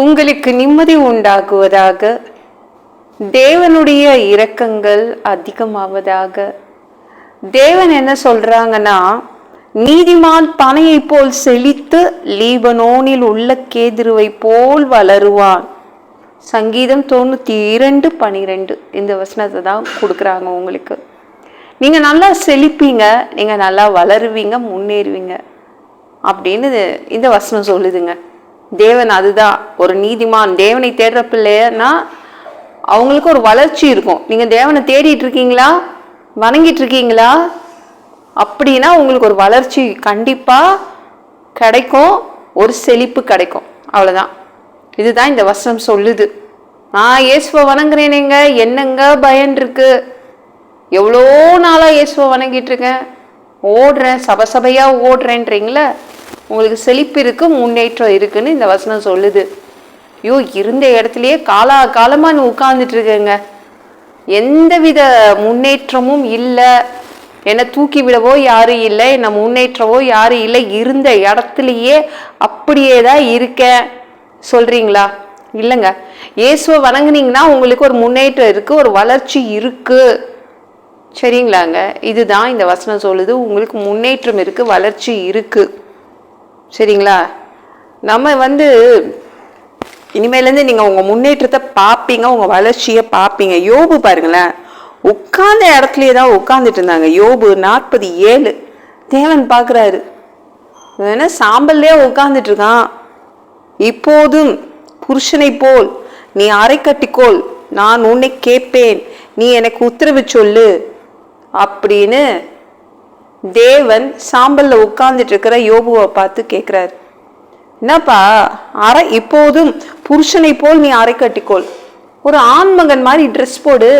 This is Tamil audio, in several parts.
உங்களுக்கு நிம்மதி உண்டாகுவதாக தேவனுடைய இரக்கங்கள் அதிகமாவதாக. தேவன் என்ன சொல்றாங்கன்னா நீதிமான் பனையை போல் செழித்து லீபனோனில் உள்ள கேதுருவை போல் வளருவான். சங்கீதம் தொண்ணூற்றி இரண்டு பனிரெண்டு. இந்த வசனத்தை தான் கொடுக்குறாங்க உங்களுக்கு. நீங்கள் நல்லா செழிப்பீங்க நீங்கள் நல்லா வளருவீங்க முன்னேறுவீங்க அப்படின்னு இந்த வசனம் சொல்லுதுங்க. தேவன் அதுதான். ஒரு நீதிமான். தேவனை தேடுற பிள்ளையனா அவங்களுக்கு ஒரு வளர்ச்சி இருக்கும். நீங்கள் தேவனை தேடிட்டு இருக்கீங்களா? வணங்கிட்டு இருக்கீங்களா? அப்படின்னா உங்களுக்கு ஒரு வளர்ச்சி கண்டிப்பாக கிடைக்கும். ஒரு செழிப்பு கிடைக்கும். அவ்வளோதான் இதுதான் இந்த வசனம் சொல்லுது. நான் இயேசுவை வணங்குறேனேங்க. என்னங்க பயன் இருக்கு? எவ்வளோ நாளாக இயேசுவை வணங்கிட்டு இருக்கேன்? ஓடுறேன். சபசபையாக ஓடுறேன்றீங்களே? உங்களுக்கு செழிப்பு இருக்கு முன்னேற்றம் இருக்குன்னு இந்த வசனம் சொல்லுது. ஐயோ இருந்த இடத்துலயே காலா காலமா நீ உட்கார்ந்துட்டு இருக்கேங்க. எந்தவித முன்னேற்றமும் இல்லை. என்னை தூக்கி விடவோ யாரும் இல்லை. என்னை முன்னேற்றவோ யாரும் இல்லை. இருந்த இடத்துலயே அப்படியே தான் இருக்கேன். சொல்றீங்களா? இல்லைங்க. இயேசுவை வணங்குனீங்கன்னா உங்களுக்கு ஒரு முன்னேற்றம் இருக்குது ஒரு வளர்ச்சி இருக்குது சரிங்களாங்க? இதுதான் இந்த வசனம் சொல்லுது. உங்களுக்கு முன்னேற்றம் இருக்கு வளர்ச்சி இருக்குது சரிங்களா? நம்ம வந்து இனிமேலேருந்து நீங்கள் உங்கள் முன்னேற்றத்தை பார்ப்பீங்க உங்கள் வளர்ச்சியை பார்ப்பீங்க. யோபு பாருங்களேன். உட்கார்ந்த இடத்துலையே தான் உட்காந்துட்டு இருந்தாங்க. யோபு நாற்பது ஏழு. தேவன் பார்க்குறாரு. ஏன்னா சாம்பல்லே உட்காந்துட்ருக்கான் இப்போதும் புருஷனை போல் நீ அரைக்கட்டிக்கோள் நான் உன்னை கேட்பேன். நீ எனக்கு உத்தரவு சொல்லு. அப்படின்னு தேவன் சாம்பல்ல உட்கார்ந்துட்டு இருக்கிற யோபுவை பார்த்து கேட்குறாரு என்னப்பா அரை இப்போதும் புருஷனை போல் நீ அரை கட்டிக்கோள். ஒரு ஆண்மகன் மாதிரி ட்ரெஸ் போடு.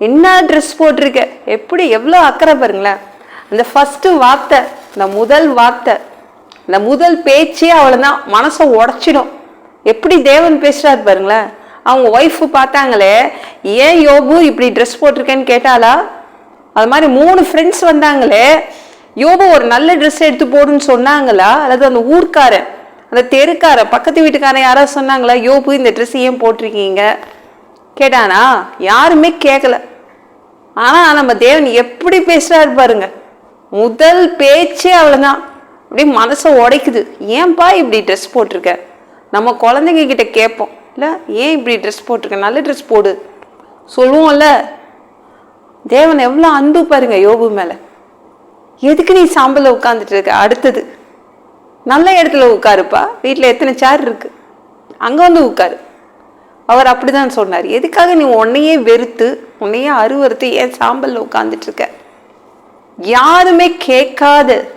என்ன ட்ரெஸ் போட்டிருக்க? எப்படி எவ்வளோ அக்கறை பாருங்களேன். அந்த ஃபஸ்ட்டு வார்த்தை இந்த முதல் வார்த்தை இந்த முதல் பேச்சே அவ்வளோதான் மனசை உடச்சிடும். எப்படி தேவன் பேசுகிறாரு பாருங்களேன். அவங்க ஒய்ஃபு பார்த்தாங்களே ஏன் யோபு இப்படி ட்ரெஸ் போட்டிருக்கேன்னு கேட்டாலா அது மாதிரி மூணு ஃப்ரெண்ட்ஸ் வந்தாங்களே யோபு ஒரு நல்ல ட்ரெஸ் எடுத்து போடுன்னு சொன்னாங்களா? அல்லது அந்த ஊர்க்காரன் அந்த தெருக்காரன் பக்கத்து வீட்டுக்காரன் யாராவது சொன்னாங்களா யோபு இந்த ட்ரெஸ் ஏன் போட்டிருக்கீங்க? கேட்டானா யாருமே கேட்கல ஆனால் நம்ம தேவன் எப்படி பேசுகிறாரு பாருங்க. முதல் பேச்சே அவ்வளோதான் அப்படியே மனசை உடைக்குது. ஏன்பா இப்படி ட்ரெஸ் போட்டிருக்க? நம்ம குழந்தைங்க கிட்ட கேட்போம். இல்லை ஏன் இப்படி ட்ரெஸ் போட்டிருக்க? நல்ல ட்ரெஸ் போடு. சொல்லுவோம்ல. தேவன் எவ்வளோ அன்பு பாருங்க யோபு மேலே. எதுக்கு நீ சாம்பலில் உட்காந்துட்டு இருக்க? அடுத்தது. நல்ல இடத்துல உட்காருப்பா. வீட்டில் எத்தனை சேர் இருக்கு? அங்கே வந்து உட்காரு. அவர் அப்படிதான் சொன்னார். எதுக்காக நீ உன்னையே வெறுத்து உன்னையே அருவறுத்து ஏன் சாம்பலில் உட்காந்துட்டு இருக்க? யாருமே கேட்காத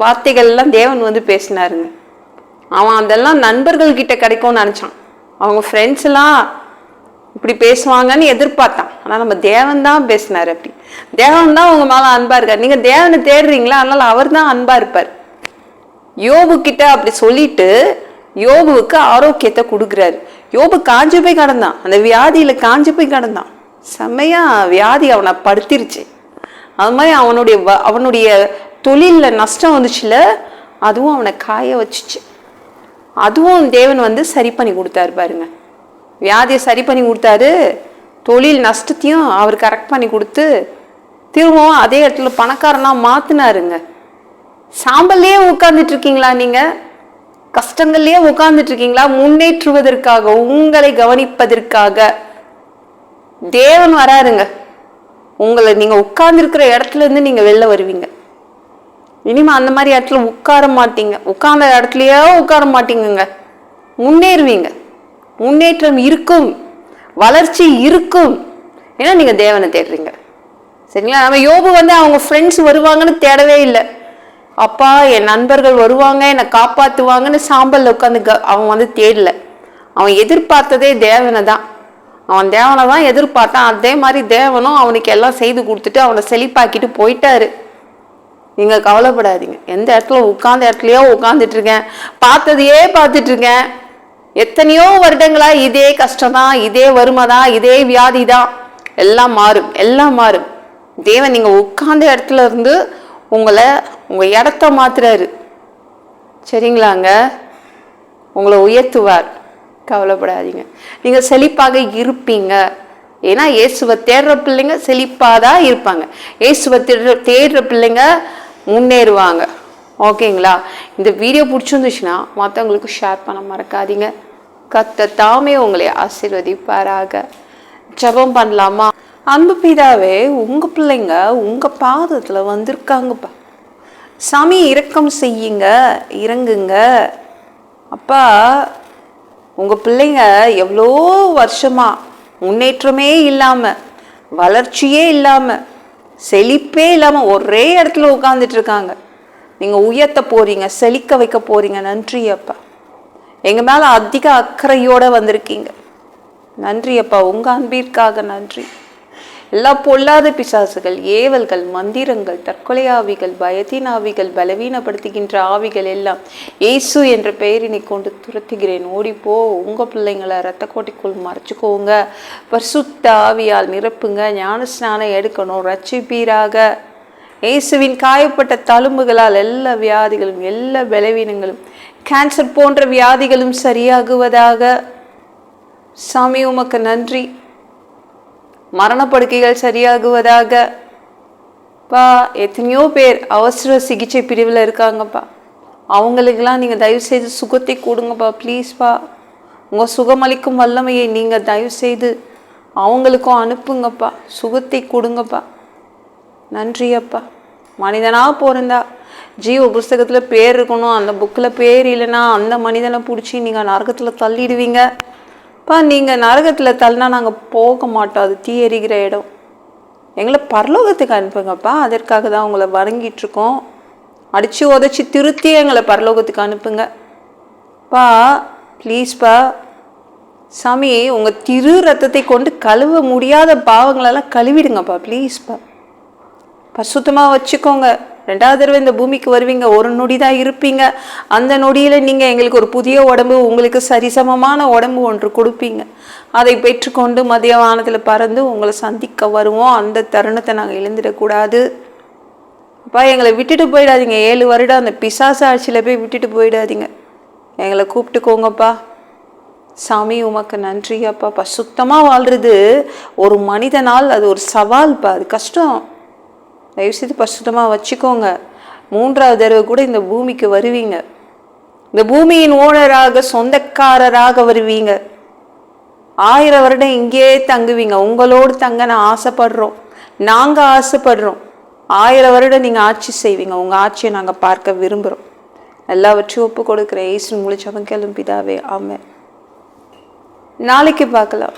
வார்த்தைகள்லாம் தேவன் வந்து பேசினாருங்க. அவன் அதெல்லாம் நண்பர்கள்கிட்ட கிடைக்கும்னு நினச்சான். அவங்க ஃப்ரெண்ட்ஸ்லாம் இப்படி பேசுவாங்கன்னு எதிர்பார்த்தான். ஆனால் நம்ம தேவன் தான் பேசினார் அப்படி. தேவன் தான் உங்க மேலே அன்பா இருக்கார். நீங்கள் தேவனை தேடுறீங்களா? அதனால அவர் தான் அன்பா இருப்பார். யோபு கிட்ட அப்படி சொல்லிட்டு யோபுவுக்கு ஆரோக்கியத்தை கொடுக்குறாரு. யோபு காஞ்சு போய் கடந்தான். அந்த வியாதியில் காஞ்சு போய் கடந்தான். செம்மையா வியாதி அவனை படுத்திருச்சு. அது மாதிரி அவனுடைய வ- அவனுடைய தொழிலில் நஷ்டம் வந்துச்சுல அதுவும் அவனை காய வச்சுச்சு. அதுவும் தேவன் வந்து சரி பண்ணி கொடுத்தாரு பாருங்க. வியாதியை சரி பண்ணி கொடுத்தாரு. தொழில் நஷ்டத்தையும் அவர் கரெக்ட் பண்ணி கொடுத்து திரும்பவும் அதே இடத்துல பணக்காரனாக மாற்றினாருங்க சாம்பல்லையே உட்காந்துட்ருக்கீங்களா இருக்கீங்களா நீங்க? உட்காந்துட்ருக்கீங்களா உட்கார்ந்துட்டு இருக்கீங்களா? முன்னேற்றுவதற்காக உங்களை கவனிப்பதற்காக. தேவன் வராருங்க. உங்களை நீங்கள் உட்கார்ந்துருக்கிற இடத்துல இருந்து நீங்கள் வெளில வருவீங்க. இனிமே அந்த மாதிரி இடத்துல உட்கார மாட்டீங்க. உட்கார்ந்த இடத்துலையே உட்கார மாட்டீங்கங்க. முன்னேறுவீங்க. முன்னேற்றம் இருக்கும் வளர்ச்சி இருக்கும். ஏன்னா நீங்க தேவனை தேடுறீங்க. சரிங்களா? நம்ம யோபு வந்து அவங்க ஃப்ரெண்ட்ஸ் வருவாங்கன்னு தேடவே இல்லை. அப்பா என் நண்பர்கள் வருவாங்க என்னை காப்பாற்றுவாங்கன்னு சாம்பலில் உட்காந்து க- அவன் வந்து தேடல. அவன் எதிர்பார்த்ததே தேவனை தான். அவன் தேவனை தான் எதிர்பார்த்தான். அதே மாதிரி தேவனும் அவனுக்கு எல்லாம் செய்து கொடுத்துட்டு அவனை செழிப்பாக்கிட்டு போயிட்டாரு. நீங்கள் கவலைப்படாதீங்க. எந்த இடத்துல உட்காந்த இடத்துலையோ உட்கார்ந்துட்டு இருக்கேன். பார்த்ததையே பார்த்துட்ருக்கேன் எத்தனையோ வருடங்களா இதே கஷ்டம் தான் இதே வறுமை தான் இதே வியாதி தான் எல்லாம் மாறும் எல்லாம் மாறும். தேவன் நீங்க உட்கார்ந்த இடத்துல இருந்து உங்களை உங்க இடத்த மாத்துறாரு. சரிங்களாங்க? உங்களை உயர்த்துவார். கவலைப்படாதீங்க. நீங்கள் செழிப்பாக இருப்பீங்க. ஏன்னா இயேசுவை தேடுற பிள்ளைங்க செழிப்பாக தான் இருப்பாங்க. இயேசுவை தேடுற தேடுற பிள்ளைங்க முன்னேறுவாங்க. ஓகேங்களா? இந்த வீடியோ பிடிச்சிருந்துச்சுன்னா மற்றவங்களுக்கு ஷேர் பண்ண மறக்காதீங்க. கத்த தாமே உங்களை ஆசீர்வதிப்பாராக. ஜெபம் பண்ணலாமா? அன்பு பிதாவே உங்கள் பிள்ளைங்க உங்கள் பாதத்தில் வந்திருக்காங்கப்பா. சாமி இரக்கம் செய்யுங்க இறங்குங்க. அப்பா உங்கள் பிள்ளைங்க எவ்வளோ வருஷமா முன்னேற்றமே இல்லாமல் வளர்ச்சியே இல்லாமல் செழிப்பே இல்லாமல் ஒரே இடத்துல உட்காந்துட்டு இருக்காங்க. நீங்கள் உயர்த்த போகிறீங்க செழிக்க வைக்க போகிறீங்க நன்றி அப்பா எங்கள் மேலே அதிக அக்கறையோடு வந்திருக்கீங்க. நன்றி அப்பா. உங்க அன்பிற்காக நன்றி. எல்லா பொல்லாத பிசாசுகள் ஏவல்கள் மந்திரங்கள் தற்கொலை ஆவிகள் பயத்தின் ஆவிகள் பலவீனப்படுத்துகின்ற ஆவிகள் எல்லாம் இயேசு என்ற பெயரினை கொண்டு துரத்துகிறேன். ஓடிப்போ உங்கள் பிள்ளைங்களை ரத்த கோட்டைக்குள் மறைச்சிக்கோங்க. பரிசுத்த ஆவியால் நிரப்புங்க. ஞான ஸ்நானம் எடுக்கணும். ரட்சிப்பீராக இயேசுவின் காயப்பட்ட தழும்புகளால் எல்லா வியாதிகளும் எல்லா பலவீனங்களும் கேன்சர் போன்ற வியாதிகளும் சரியாகுவதாக. சாமி உமக்கு நன்றி. மரணப்படுக்கைகள் சரியாகுவதாக. பா எத்தனையோ பேர் அவசர சிகிச்சை பிரிவில் இருக்காங்கப்பா. அவங்களுக்கெல்லாம் நீங்கள் தயவு செய்து சுகத்தை கொடுங்கப்பா ப்ளீஸ்ப்பா உங்கள் சுகமளிக்கும் வல்லமையை நீங்கள் தயவு செய்து அவங்களுக்கும் அனுப்புங்கப்பா. சுகத்தை கொடுங்கப்பா. நன்றியப்பா. மனிதனாக பிறந்தா ஜீவ புஸ்தகத்தில் பேர் இருக்கணும் அந்த புக்கில் பேர் இல்லைன்னா அந்த மனிதனை பிடிச்சி நீங்கள் நரகத்தில் தள்ளிடுவீங்க. இப்போ நீங்கள் நரகத்தில் தள்ளினா நாங்கள் போக மாட்டோம். அது தீ எரிகிற இடம். எங்களை பரலோகத்துக்கு அனுப்புங்கப்பா. அதற்காக தான் உங்களை வணங்கிட்டுருக்கோம் அடித்து உதச்சி திருத்தி எங்களை பரலோகத்துக்கு அனுப்புங்க. பா ப்ளீஸ்ப்பா சாமி உங்கள் திரு ரத்தத்தை கொண்டு கழுவ முடியாத பாவங்களெல்லாம் கழுவிடுங்கப்பா. ப்ளீஸ்ப்பா பசுத்தமாக வச்சுக்கோங்க. ரெண்டாவது தடவை இந்த பூமிக்கு வருவீங்க ஒரு நொடி தான் இருப்பீங்க. அந்த நொடியில் நீங்கள் எங்களுக்கு ஒரு புதிய உடம்பு உங்களுக்கு சரிசமமான உடம்பு ஒன்று கொடுப்பீங்க. அதை பெற்றுக்கொண்டு மதிய வானத்தில் பறந்து உங்களை சந்திக்க வருவோம். அந்த தருணத்தை நாங்கள் இழந்துடக்கூடாது. அப்பா எங்களை விட்டுட்டு போயிடாதீங்க. ஏழு வருடம் அந்த பிசாசு ஆட்சியில் போய் விட்டுட்டு போயிடாதீங்க. எங்களை கூப்பிட்டுக்கோங்கப்பா சாமி உமக்கு நன்றி அப்பா சுத்தமாக வாழ்றது ஒரு மனிதனால் அது ஒரு சவால்ப்பா அது கஷ்டம். தயவுசெய்து பரிசுத்தமாக வச்சுக்கோங்க. மூன்றாவது தடவை கூட இந்த பூமிக்கு வருவீங்க. இந்த பூமியின் ஓனராக சொந்தக்காரராக வருவீங்க. ஆயிரம் வருடம் இங்கேயே தங்குவீங்க. உங்களோடு தங்க நான் ஆசைப்படுறோம். நாங்கள் ஆசைப்படுறோம். ஆயிரம் வருடம் நீங்கள் ஆட்சி செய்வீங்க. உங்கள் ஆட்சியை நாங்கள் பார்க்க விரும்புகிறோம் எல்லாவற்றையும் ஒப்பு கொடுக்குற ஏசு முழிச்சவன் கிளம்பிதாவே ஆமாம் நாளைக்கு பார்க்கலாம்.